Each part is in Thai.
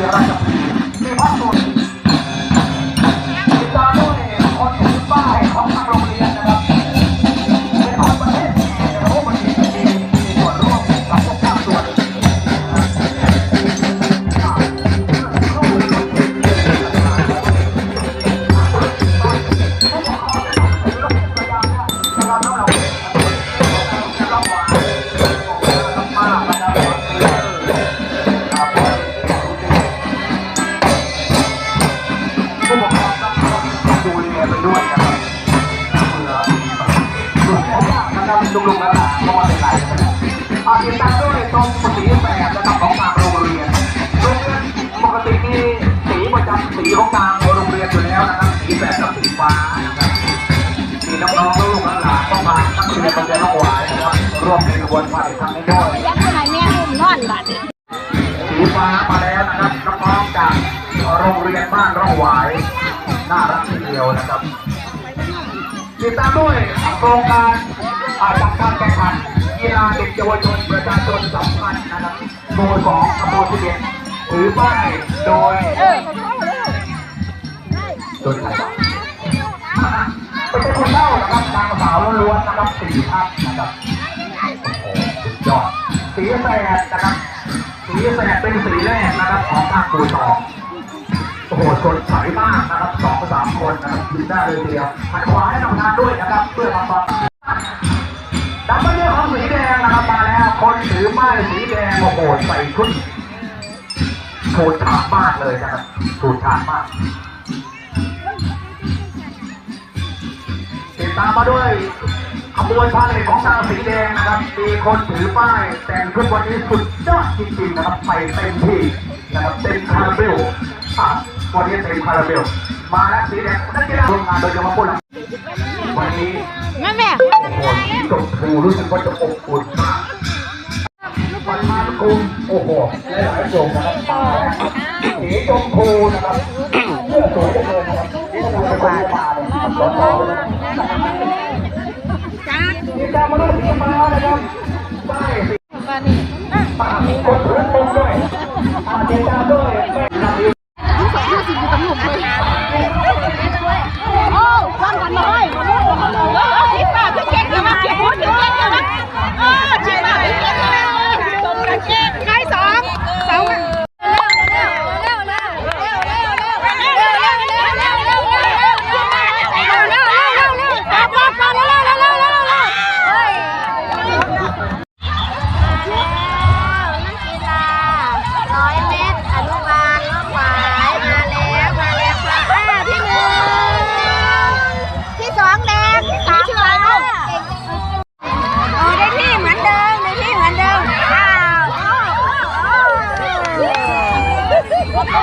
やられたとい、 ตรงสีแสบนะครับของทางโรงเรียนโรงเรียนปกติมีสีประจำสีของทางโรงเรียนอยู่แล้วนะครับสีแสบกับสีฟ้านะครับมีน้องๆลูกหลานเข้ามาตั้งชื่อนโรงเรียนน้องหวานะครับร่วมในกระบวนการทางนี้ด้วยยังไงแม่หุ่มนอนบาดสีฟ้ามาแล้วนะครับน้องๆจากโรงเรียนบ้านร่องหวาน่ารักทีเดียวนะครับติดตามด้วยโครงการจัดการแข่งขัน กีฬาเด็กเยาวชนประชาชนสัมพันธ์นะครับโดยของตำบลที่เด็ดหรือป้ายโดยโดยใครเป็นคนเล่านะครับนางสาวล้วนนะครับสี่ท่านนะครับจอดสีแสดนะครับสีแสดเป็นสีแรกนะครับของภาคปูสองโอ้โหชนใสมากนะครับสองสามคนนะครับยืนได้เลยเดียวหันขวาให้ทำงานด้วยนะครับเพื่อความปลอดภัยดับเบิล คนถือไม้สีแดงโอ้โหใส่ชุดถูกถาบมากเลยนะครับถูกถาบมากติดตามมาด้วยขบวนพาเหรดของทางสีแดงนะครับ มีคนถือป้าย แต่งชุดวันนี้สุดยอดจริงๆนะครับไปเต็มที่นะครับเต็มคาราเบลวันนี้เต็มคาราเบล มาแล้วสีแดงนักกีฬาร่วมงานโดยเฉพาพูดวันนี้แม่แม่โอ้โหจบครูรู้สึกว่าจะอบอุ่นมาก คุณโอ้โหหลายๆส่นะครับสีชมพูนะครับเลือดสวโค้ยนะครับนี่คือเป็คนป่าเลยนี่ตามมาแล้วที่มานะครับใต้ป่ามีกดพื้นตรงด้วยป่าเจตาด้วย เอ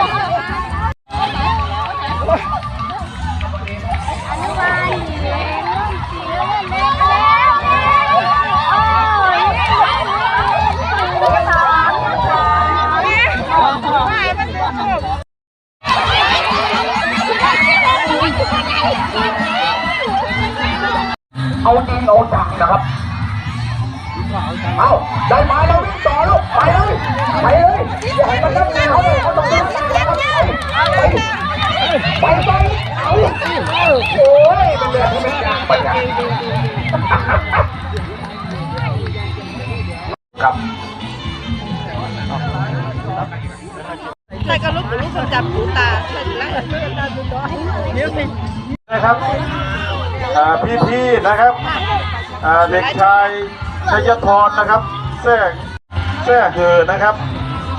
าจริงเอาจังนะครับ เอาได้ไม้แล้ววิ่งต่อลูก ไปเลยไปเลยอย่าให้มันนั่งเขาเลยเขาต้องเดินตานะครับไปไปไปเอาโอ้ยมันเดือดที่ไม่กลางไปอะครับใครก็รู้รู้คนจับหูตาเสร็จแล้วนะครับพี่ๆนะครับเด็กชายชัยธรนะครับแท้แท้ เหือนะครับ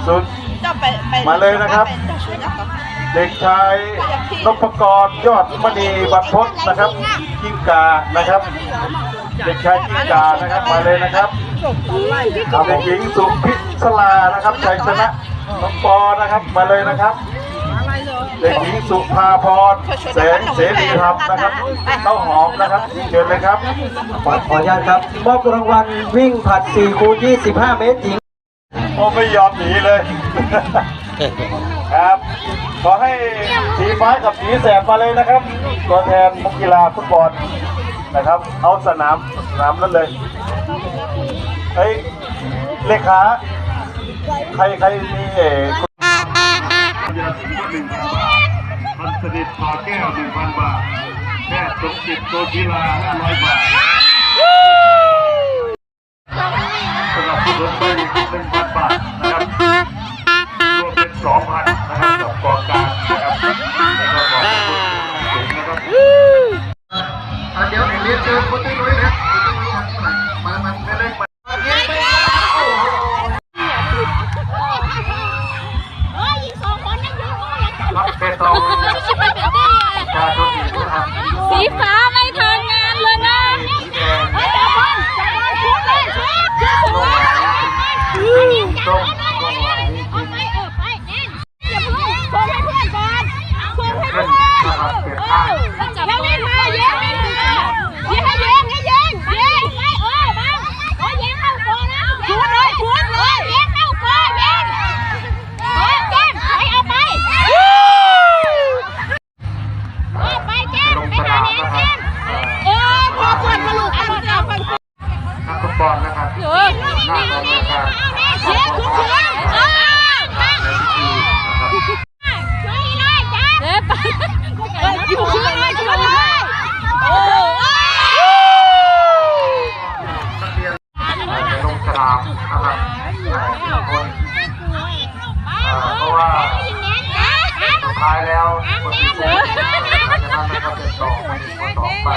ศูนย์เจ้าไปไปมาเลยนะครับเจ้าช่วยยักษ์ก่อนเด็กชายนพกรยอดมณีบัตรพจน์นะครับกิ้งกานะครับ เด็กชายกิ้งกานะครับมาเลยนะครับเอาเด็กหญิงสุพิศลานะครับชัยชนะน้องปอนะครับมาเลยนะครับเด็กหญิงสุภาพรแสงเสรีธรรมนะครับเข้าหอมนะครับเชิญเลยครับขอขออนุญาตครับมอบรางวัลวิ่งผลัด4คูณ25 เมตรหญิง ผมไม่ยอมหนีเลย ครับ ขอให้สีฟ้ากับสีแสบมาเลยนะครับ ตัวแทนนักกีฬาฟุตบอลนะครับ เอาสนามสนามนั่นเลยเฮ้ยเลขาใครใครมีเอ๋หนึ่งพันสนิทต่อแก้วหนึ่งพันบาทแค่ย์สมจิตัวกีฬาห้าร้อยบาท รวมเป็นหนึ่งพันบาทนะครับรวมเป็นสองพัน ท้ายแล้วคนที่ถูกนะครับนะครับจะต่อไปต่อไป